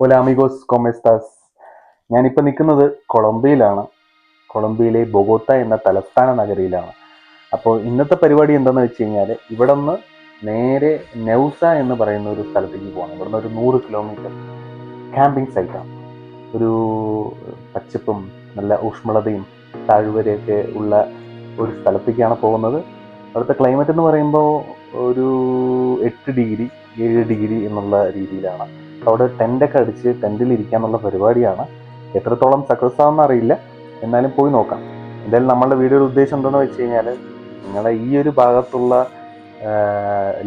ഒല amigos കൊമെസ്താസ് ഞാനിപ്പോൾ നിൽക്കുന്നത് കൊളംബിയയിലാണ് കൊളംബിയയിലെ ബൊഗോത്ത എന്ന തലസ്ഥാന നഗരിയിലാണ്. അപ്പോൾ ഇന്നത്തെ പരിപാടി എന്താണെന്ന് വെച്ച് കഴിഞ്ഞാൽ ഇവിടെ നിന്ന് നേരെ നൗസ എന്ന് പറയുന്ന ഒരു സ്ഥലത്തേക്ക് പോകണം ഇവിടെ നിന്ന് ഒരു നൂറ് കിലോമീറ്റർ ക്യാമ്പിംഗ് സൈറ്റാണ് ഒരു പച്ചപ്പും നല്ല ഊഷ്മളതയും താഴ്വരയൊക്കെ ഉള്ള ഒരു സ്ഥലത്തേക്കാണ് പോകുന്നത്. അവിടുത്തെ ക്ലൈമറ്റ് എന്ന് പറയുമ്പോൾ ഒരു എട്ട് ഡിഗ്രി ഏഴ് ഡിഗ്രി എന്നുള്ള രീതിയിലാണ്. അവിടെ ടെന്റൊക്കെ അടിച്ച് ടെന്റിൽ ഇരിക്കാന്നുള്ള പരിപാടിയാണ്. എത്രത്തോളം സക്സസ് ആണെന്ന് അറിയില്ല. എന്നാലും പോയി നോക്കാം. എന്തായാലും നമ്മളുടെ വീഡിയോയുടെ ഉദ്ദേശം എന്താണെന്ന് വെച്ച് കഴിഞ്ഞാൽ നിങ്ങളെ ഈ ഒരു ഭാഗത്തുള്ള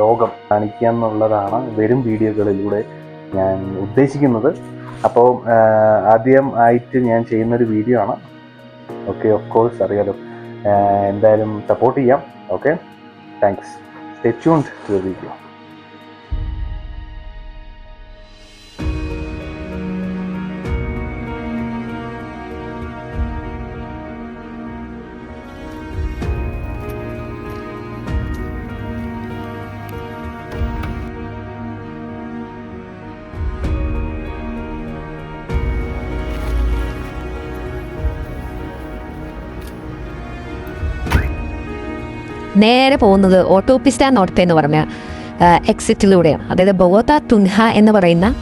ലോകം കാണിക്കുക എന്നുള്ളതാണ് വരും വീഡിയോകളിലൂടെ ഞാൻ ഉദ്ദേശിക്കുന്നത്. അപ്പോൾ ആദ്യം ആയിട്ട് ഞാൻ ചെയ്യുന്നൊരു വീഡിയോ ആണ്. ഓക്കെ ഓഫ് കോഴ്സ് അറിയാലോ. എന്തായാലും സപ്പോർട്ട് ചെയ്യാം. Okay? Thanks stay tuned to video നേരെ പോകുന്നത് ഓട്ടോപിസ്റ്റ നോർത്ത് എന്ന് പറഞ്ഞ എക്സിറ്റിലൂടെയാണ് അതായത് ബൊഗോത്ത തുൻഹ എന്ന് പറയുന്ന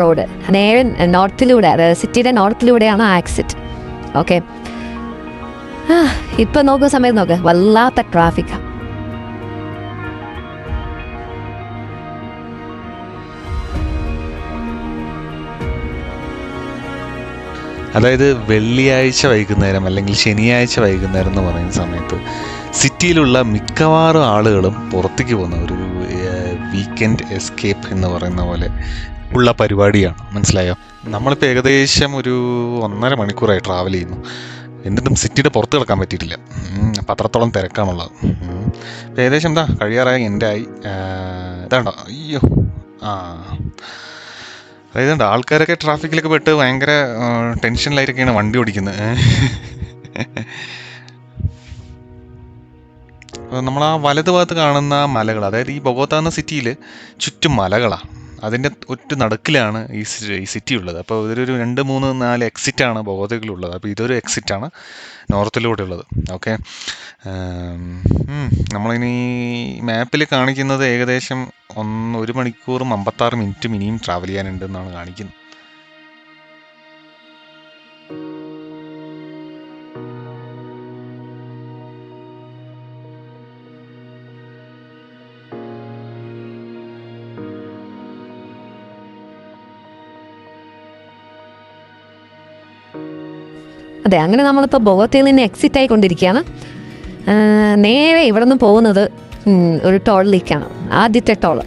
റോഡ്. നേരെ നോർത്തിലൂടെ അതായത് സിറ്റിയുടെ നോർത്തിലൂടെയാണ് ആ എക്സിറ്റ് ഓക്കെ ഇപ്പം നോക്കുന്ന സമയത്ത് നോക്ക്. വല്ലാത്ത ട്രാഫിക്കാണ് അതായത് വെള്ളിയാഴ്ച വൈകുന്നേരം അല്ലെങ്കിൽ ശനിയാഴ്ച വൈകുന്നേരം എന്ന് പറയുന്ന സമയത്ത് സിറ്റിയിലുള്ള മിക്കവാറും ആളുകളും പുറത്തേക്ക് പോകുന്ന ഒരു വീക്കെൻഡ് എസ്കേപ്പ് എന്ന് പറയുന്ന പോലെ ഉള്ള പരിപാടിയാണ്. മനസ്സിലായോ? നമ്മളിപ്പോൾ ഏകദേശം ഒരു ഒന്നര മണിക്കൂറായി ട്രാവൽ ചെയ്യുന്നു. എന്നിട്ടും സിറ്റിയുടെ പുറത്ത് കിടക്കാൻ പറ്റിയിട്ടില്ല. അപ്പം അത്രത്തോളം തിരക്കാണുള്ളത്. ഏകദേശം എന്താ കഴിയാറായി എന്റെ ആയി ഇതാണ്ടോ അയ്യോ ആ. അതായത് ആൾക്കാരൊക്കെ ട്രാഫിക്കിലൊക്കെ പെട്ട് ഭയങ്കര ടെൻഷനിലായിരിക്കുകയാണ് വണ്ടി ഓടിക്കുന്നത്. നമ്മൾ ആ വലത് ഭാഗത്ത് കാണുന്ന മലകൾ അതായത് ഈ ബൊഗോത്ത എന്ന സിറ്റിയിൽ ചുറ്റും മലകളാണ് അതിന്റെ ഒറ്റ നടുക്കിലാണ് ഈ ഈ സിറ്റി ഉള്ളത്. അപ്പോൾ ഇതൊരു രണ്ട് മൂന്ന് നാല് എക്സിറ്റാണ് ബൊഗോത്തയിലുള്ളത്. അപ്പോൾ ഇതൊരു എക്സിറ്റാണ് നോർത്തിലൂടെ ഉള്ളത് ഓക്കെ? നമ്മളിനി മാപ്പിൽ കാണിക്കുന്നത് ഏകദേശം ഒന്ന് ഒരു മണിക്കൂറും അമ്പത്താറ് മിനിറ്റും ഇനിയും ട്രാവൽ ചെയ്യാനുണ്ടെന്നാണ് കാണിക്കുന്നത്. അതെ അങ്ങനെ നമ്മളിപ്പോൾ ബോഗോത്തയിൽ നിന്ന് എക്സിറ്റ് ആയിക്കൊണ്ടിരിക്കുകയാണ്. നേരെ ഇവിടെ നിന്ന് പോകുന്നത് ഒരു ടോളിലേക്കാണ് ആദ്യത്തെ ടോൾ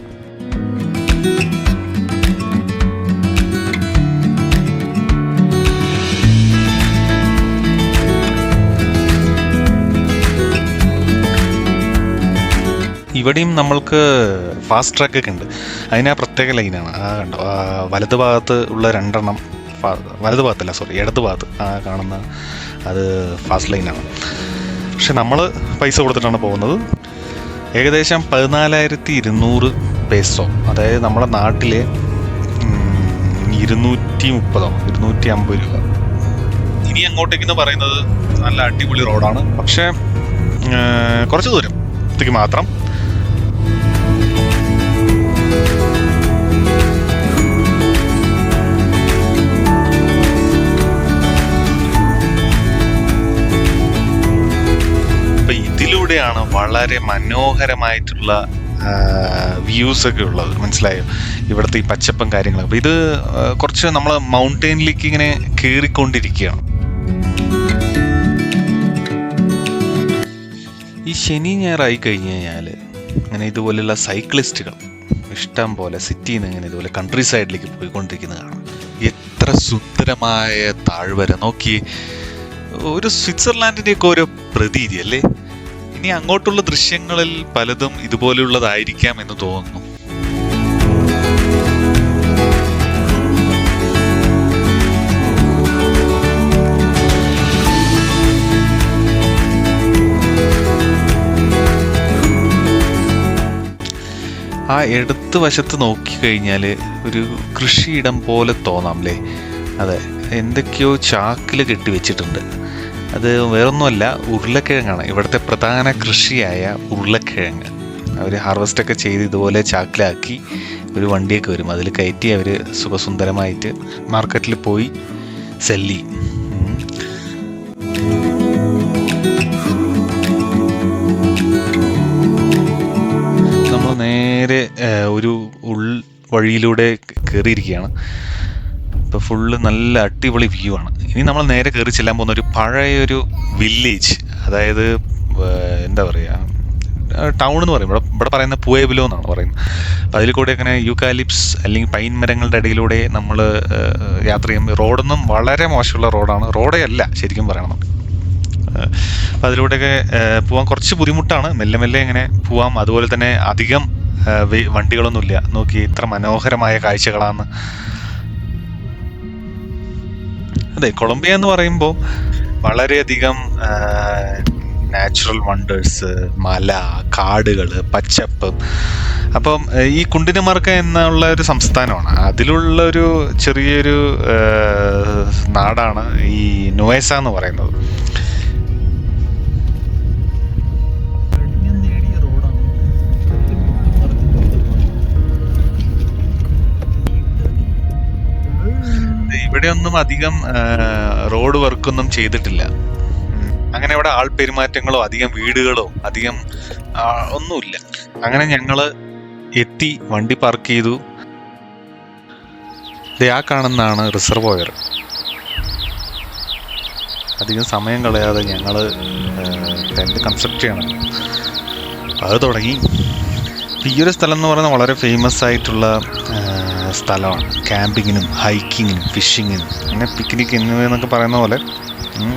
ഇവിടെയും നമ്മൾക്ക് ഫാസ്റ്റ് ട്രാക്ക് ഒക്കെ ഉണ്ട്. അതിന് പ്രത്യേക ലൈനാണ് ആ കണ്ടോ? ആ ഭാഗത്ത് ഉള്ള രണ്ടെണ്ണം വലത് ഭാഗത്തല്ല സോറി ഇടത് ഭാഗത്ത് ആ കാണുന്ന അത് ഫാസ്റ്റ് ലൈനാണ് പക്ഷെ നമ്മൾ പൈസ കൊടുത്തിട്ടാണ് പോകുന്നത്. ഏകദേശം പതിനാലായിരത്തി ഇരുന്നൂറ് പേസോ അതായത് നമ്മുടെ നാട്ടിലെ ഇരുന്നൂറ്റി മുപ്പതോ ഇരുന്നൂറ്റി അമ്പത് രൂപ. ഇനി അങ്ങോട്ടേക്കെന്ന് പറയുന്നത് നല്ല അടിപൊളി റോഡാണ് പക്ഷേ കുറച്ച് ദൂരം മാത്രം. ഇതിലൂടെയാണ് വളരെ മനോഹരമായിട്ടുള്ള വ്യൂസ് ഒക്കെ ഉള്ളത്. മനസ്സിലായോ? ഇവിടുത്തെ ഈ പച്ചപ്പും കാര്യങ്ങളും. അപ്പൊ ഇത് കുറച്ച് നമ്മൾ മൗണ്ടെയിനിലേക്ക് ഇങ്ങനെ കയറിക്കൊണ്ടിരിക്കുകയാണ് ഈ ശനി ഞായറായി കഴിഞ്ഞ് കഴിഞ്ഞാൽ അങ്ങനെ ഇതുപോലെയുള്ള സൈക്ലിസ്റ്റുകൾ ഇഷ്ടം പോലെ സിറ്റിയിൽ നിന്ന് ഇങ്ങനെ ഇതുപോലെ കൺട്രി സൈഡിലേക്ക് പോയിക്കൊണ്ടിരിക്കുന്നത് കാണാം എത്ര സുന്ദരമായ താഴ്വര. നോക്കി ഒരു സ്വിറ്റ്സർലാൻഡിന്റെയൊക്കെ ഓരോ പ്രതീതി അല്ലേ? ഇനി അങ്ങോട്ടുള്ള ദൃശ്യങ്ങളിൽ പലതും ഇതുപോലെയുള്ളതായിരിക്കാം എന്ന് തോന്നുന്നു. ആ എടുത്ത് വശത്ത് നോക്കിക്കഴിഞ്ഞാൽ ഒരു കൃഷിയിടം പോലെ തോന്നാം അല്ലേ? അതെ. എന്തൊക്കെയോ ചാക്കിൽ കെട്ടി വെച്ചിട്ടുണ്ട്. അത് വേറൊന്നുമല്ല ഉരുളക്കിഴങ്ങാണ്. ഇവിടുത്തെ പ്രധാന കൃഷിയായ ഉരുളക്കിഴങ്ങ്. അവർ ഹാർവെസ്റ്റൊക്കെ ചെയ്ത് ഇതുപോലെ ചാക്കിലാക്കി ഒരു വണ്ടിയൊക്കെ വരും. അതിൽ കയറ്റി അവർ സുഖസുന്ദരമായിട്ട് മാർക്കറ്റിൽ പോയി സെല്ലി നമ്മൾ നേരെ ഒരു ഉൾ വഴിയിലൂടെ കയറിയിരിക്കുകയാണ് ഇപ്പോൾ ഫുള്ള് നല്ല അടിപൊളി വ്യൂ ആണ്. ഇനി നമ്മൾ നേരെ കയറി ചെല്ലാൻ പോകുന്ന ഒരു പഴയൊരു വില്ലേജ് അതായത് എന്താ പറയുക ടൗൺ എന്ന് പറയും. ഇവിടെ ഇവിടെ പറയുന്ന പുവേബിലോ എന്നാണ് പറയുന്നത്. അപ്പോൾ അതിൽ കൂടെ അങ്ങനെ യൂക്കാലിപ്സ് അല്ലെങ്കിൽ പൈൻ മരങ്ങളുടെ ഇടയിലൂടെ നമ്മൾ യാത്ര ചെയ്യുമ്പോൾ റോഡൊന്നും വളരെ മോശമുള്ള റോഡാണ്. റോഡേ അല്ല ശരിക്കും പറയണം അപ്പം അതിലൂടെയൊക്കെ പോകാൻ കുറച്ച് ബുദ്ധിമുട്ടാണ്. മെല്ലെ മെല്ലെ ഇങ്ങനെ പോവാം. അതുപോലെ തന്നെ അധികം വണ്ടികളൊന്നുമില്ല. നോക്കി ഇത്ര മനോഹരമായ കാഴ്ചകളാണ് അതെ കൊളംബിയ എന്ന് പറയുമ്പോൾ വളരെയധികം നാച്ചുറൽ വണ്ടേഴ്സ് മല കാടുകൾ പച്ചപ്പ്. അപ്പം ഈ കുണ്ടിനമാർക്ക എന്നുള്ള ഒരു സംസ്ഥാനമാണ്. അതിലുള്ള ഒരു ചെറിയൊരു നാടാണ് ഈ നോയസ എന്ന് പറയുന്നത്. ഇവിടെയൊന്നും അധികം റോഡ് വർക്കൊന്നും ചെയ്തിട്ടില്ല. അങ്ങനെ ഇവിടെ ആൾ പെരുമാറ്റങ്ങളോ അധികം വീടുകളോ അധികം ഒന്നുമില്ല. അങ്ങനെ ഞങ്ങൾ എത്തി വണ്ടി പാർക്ക് ചെയ്തു. ആ കാണുന്നതാണ് റിസർവോയർ അധികം സമയം കളയാതെ ഞങ്ങൾ ടെന്റ് കൺസ്ട്രക്ട് ചെയ്യണം. അത് തുടങ്ങി. ഈ ഒരു സ്ഥലം എന്ന് പറയുന്നത് വളരെ ഫേമസ് ആയിട്ടുള്ള സ്ഥലമാണ് ക്യാമ്പിങ്ങിനും ഹൈക്കിങ്ങിനും ഫിഷിങ്ങിനും അങ്ങനെ പിക്നിക് എന്നിവയെന്നൊക്കെ പറയുന്ന പോലെ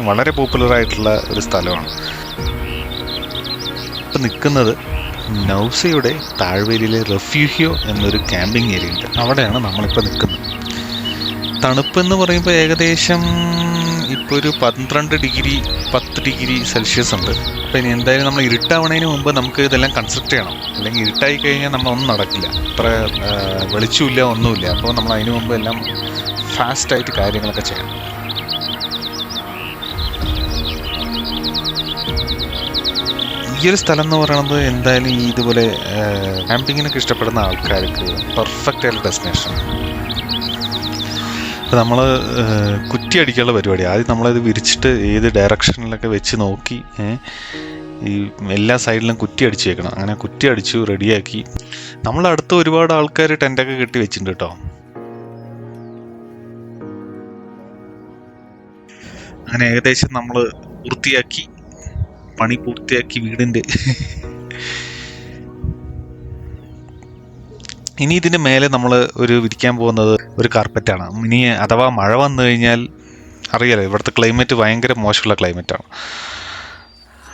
വളരെ പോപ്പുലർ ആയിട്ടുള്ള ഒരു സ്ഥലമാണ്. ഇപ്പം നിൽക്കുന്നത് നൗസയുടെ താഴ്വേലിയിലെ റെഫ്യൂഹിയോ എന്നൊരു ക്യാമ്പിംഗ് ഏരിയ ഉണ്ട്. അവിടെയാണ് നമ്മളിപ്പോൾ നിൽക്കുന്നത്. തണുപ്പ് എന്ന് പറയുമ്പോൾ ഏകദേശം ഇപ്പോൾ ഒരു പന്ത്രണ്ട് ഡിഗ്രി പത്ത് ഡിഗ്രി സെൽഷ്യസ് ഉണ്ട്. അപ്പം ഇനി എന്തായാലും നമ്മൾ ഇരുട്ടാവണതിന് മുമ്പ് നമുക്ക് ഇതെല്ലാം കൺസ്ട്രക്ട് ചെയ്യണം. അല്ലെങ്കിൽ ഇരുട്ടായി കഴിഞ്ഞാൽ നമ്മളൊന്നും നടക്കില്ല. അത്ര വെളിച്ചമില്ല ഒന്നുമില്ല. അപ്പോൾ നമ്മൾ അതിന് മുമ്പ് എല്ലാം ഫാസ്റ്റായിട്ട് കാര്യങ്ങളൊക്കെ ചെയ്യണം. ഈ ഒരു സ്ഥലം എന്ന് പറയുന്നത് എന്തായാലും ഇതുപോലെ ക്യാമ്പിങ്ങിനൊക്കെ ഇഷ്ടപ്പെടുന്ന ആൾക്കാർക്ക് പെർഫെക്റ്റ് ആയിട്ടുള്ള ഡെസ്റ്റിനേഷൻ നമ്മൾ കുറ്റി അടിക്കാനുള്ള പരിപാടി. ആദ്യം നമ്മളത് വിരിച്ചിട്ട് ഏത് ഡയറക്ഷനിലൊക്കെ വെച്ച് നോക്കി ഈ എല്ലാ സൈഡിലും കുറ്റി അടിച്ച് വെക്കണം അങ്ങനെ കുറ്റി അടിച്ചു റെഡിയാക്കി നമ്മൾ അടുത്ത് ഒരുപാട് ആൾക്കാർ ടെന്റൊക്കെ കെട്ടി വെച്ചിട്ടുണ്ട് കേട്ടോ അങ്ങനെ ഏകദേശം നമ്മൾ പൂർത്തിയാക്കി പണി പൂർത്തിയാക്കി വീടിന്റെ ഇനി ഇതിന് മേലെ നമ്മൾ ഒരു വിരിക്കാൻ പോകുന്നത് ഒരു കാർപ്പറ്റാണ്. ഇനി അഥവാ മഴ വന്നു കഴിഞ്ഞാൽ അറിയാലോ ഇവിടുത്തെ ക്ലൈമറ്റ് ഭയങ്കര മോശമുള്ള ക്ലൈമറ്റാണ്.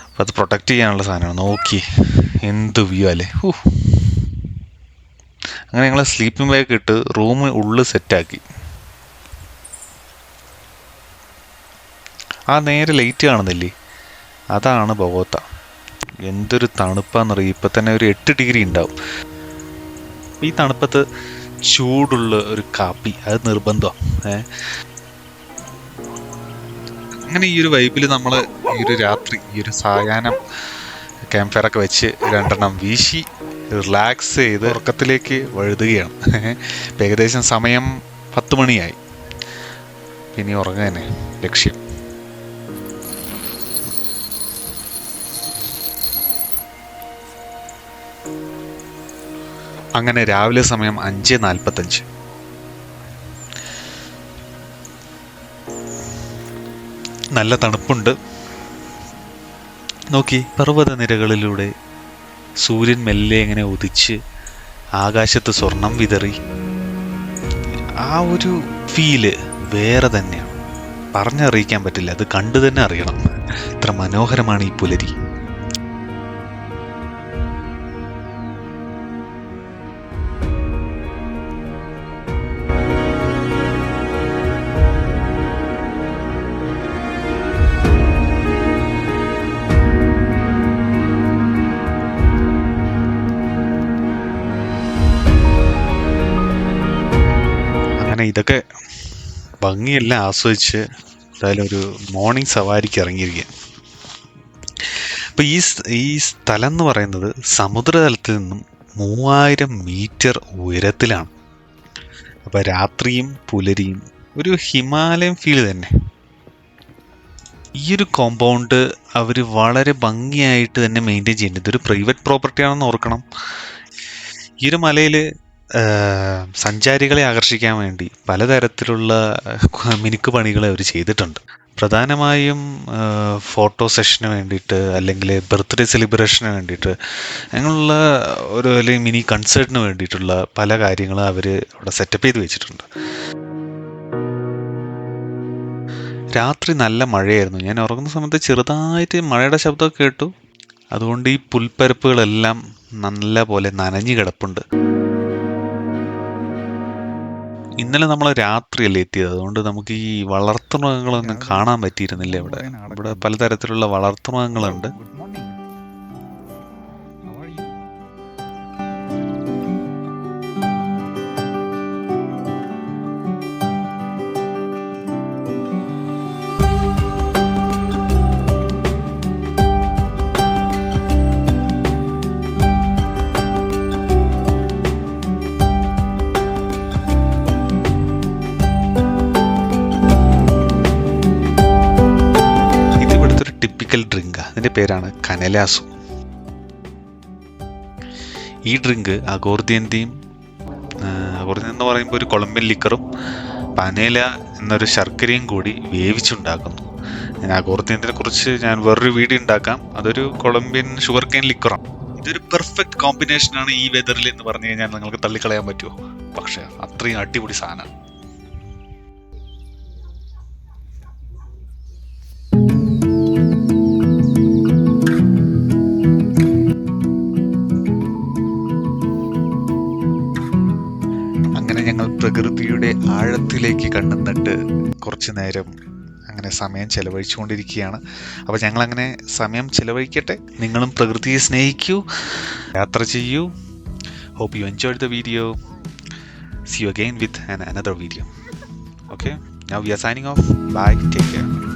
അപ്പം അത് പ്രൊട്ടക്റ്റ് ചെയ്യാനുള്ള സാധനമാണ്. നോക്കി എന്ത് വ്യൂ അല്ലേ? ഹൂ. അങ്ങനെ ഞങ്ങൾ സ്ലീപ്പിംഗ് ബാഗ് ഇട്ട് റൂം ഉള്ളിൽ സെറ്റാക്കി. ആ നേരെ ലൈറ്റ് കാണുന്നില്ലേ? അതാണ് ബൊഗോത്ത എന്തൊരു തണുപ്പാന്നറിയും? ഇപ്പം തന്നെ ഒരു എട്ട് ഡിഗ്രി ഉണ്ടാവും. ഈ തണുപ്പത്ത് ചൂടുള്ള ഒരു കാപ്പി അത് നിർബന്ധം. ഏ? അങ്ങനെ ഈ ഒരു വൈബിൽ നമ്മൾ ഈ ഒരു രാത്രി ഈ ഒരു സായാഹ്നം ക്യാമ്പ് ഒക്കെ വെച്ച് രണ്ടെണ്ണം വീശി റിലാക്സ് ചെയ്ത് ഉറക്കത്തിലേക്ക് വഴുതുകയാണ്. ഇപ്പം ഏകദേശം സമയം പത്ത് മണിയായി. ഇനി ഉറങ്ങുക തന്നെ ലക്ഷ്യം. അങ്ങനെ രാവിലെ സമയം അഞ്ച് നാൽപ്പത്തഞ്ച്. നല്ല തണുപ്പുണ്ട്. നോക്കി പർവത നിരകളിലൂടെ സൂര്യൻ മെല്ലെ ഇങ്ങനെ ഉദിച്ച് ആകാശത്ത് സ്വർണം വിതറി. ആ ഒരു ഫീൽ വേറെ തന്നെയാണ്. പറഞ്ഞറിയിക്കാൻ പറ്റില്ല അത് കണ്ടു തന്നെ അറിയണം. ഇത്ര മനോഹരമാണ് ഈ പുലരി. അങ്ങനെ ഇതൊക്കെ ഭംഗിയെല്ലാം ആസ്വദിച്ച് എന്തായാലും ഒരു മോർണിംഗ് സവാരിക്ക് ഇറങ്ങിയിരിക്കുക അപ്പോൾ ഈ ഈ സ്ഥലം എന്ന് പറയുന്നത് സമുദ്രതലത്തിൽ നിന്നും മൂവായിരം മീറ്റർ ഉയരത്തിലാണ്. അപ്പോൾ രാത്രിയും പുലരിയും ഒരു ഹിമാലയം ഫീൽ തന്നെ. ഈ ഒരു കോമ്പൗണ്ട് അവർ വളരെ ഭംഗിയായിട്ട് തന്നെ മെയിന്റെയിൻ ചെയ്യുന്നുണ്ട്. ഇതൊരു പ്രൈവറ്റ് പ്രോപ്പർട്ടി ആണെന്ന് ഓർക്കണം. ഈ ഒരു മലയിൽ സഞ്ചാരികളെ ആകർഷിക്കാൻ വേണ്ടി പലതരത്തിലുള്ള മിനുക്ക് പണികൾ അവർ ചെയ്തിട്ടുണ്ട്. പ്രധാനമായും ഫോട്ടോ സെഷന് വേണ്ടിയിട്ട് അല്ലെങ്കിൽ ബർത്ത്ഡേ സെലിബ്രേഷന് വേണ്ടിയിട്ട് അങ്ങനെയുള്ള ഒരു അല്ലെങ്കിൽ മിനി കൺസേർട്ടിന് വേണ്ടിയിട്ടുള്ള പല കാര്യങ്ങളും അവർ അവിടെ സെറ്റപ്പ് ചെയ്ത് വെച്ചിട്ടുണ്ട്. രാത്രി നല്ല മഴയായിരുന്നു. ഞാൻ ഉറങ്ങുന്ന സമയത്ത് ചെറുതായിട്ട് മഴയുടെ ശബ്ദമൊക്കെ കേട്ടു. അതുകൊണ്ട് ഈ പുൽപ്പരപ്പുകളെല്ലാം നല്ല പോലെ നനഞ്ഞു കിടപ്പുണ്ട്. ഇന്നലെ നമ്മൾ രാത്രിയല്ലേ എത്തിയത് അതുകൊണ്ട് നമുക്ക് ഈ വളർത്തുമൃഗങ്ങളൊന്നും കാണാൻ പറ്റിയിരുന്നില്ല ഇവിടെ. ഇവിടെ പലതരത്തിലുള്ള വളർത്തുമൃഗങ്ങളുണ്ട്. ടിപ്പിക്കൽ ഡ്രിങ്ക് അതിന്റെ പേരാണ് കനലാസു. ഈ ഡ്രിങ്ക് അഗോർദിയന്തിയും അഗോർദിയൻ എന്ന് പറയുമ്പോൾ ഒരു കൊളംബിയൻ ലിക്കറും പനേല എന്നൊരു ശർക്കരയും കൂടി വേവിച്ചുണ്ടാക്കുന്നു. ഞാൻ അഗോർദിയന്തിനെ കുറിച്ച് ഞാൻ വേറൊരു വീഡിയോ ഉണ്ടാക്കാം. അതൊരു കൊളംബിയൻ ഷുഗർ കെയിൻ ലിക്കറാണ് ഇതൊരു പെർഫെക്റ്റ് കോമ്പിനേഷനാണ് ഈ വെതറിൽ എന്ന് പറഞ്ഞു കഴിഞ്ഞാൽ നിങ്ങൾക്ക് തള്ളിക്കളയാൻ പറ്റുമോ? പക്ഷേ അത്രയും അടിപൊളി സാധനമാണ്. ആഴത്തിലേക്ക് നട്ട് കുറച്ച് നേരം അങ്ങനെ സമയം ചെലവഴിച്ചുകൊണ്ടിരിക്കുകയാണ്. അപ്പോൾ ഞങ്ങൾ അങ്ങനെ സമയം ചെലവഴിക്കട്ടെ. നിങ്ങളും പ്രകൃതിയെ സ്നേഹിക്കൂ. യാത്ര ചെയ്യൂ. Hope you enjoy the video see you again with an another video okay now we are signing off bye take care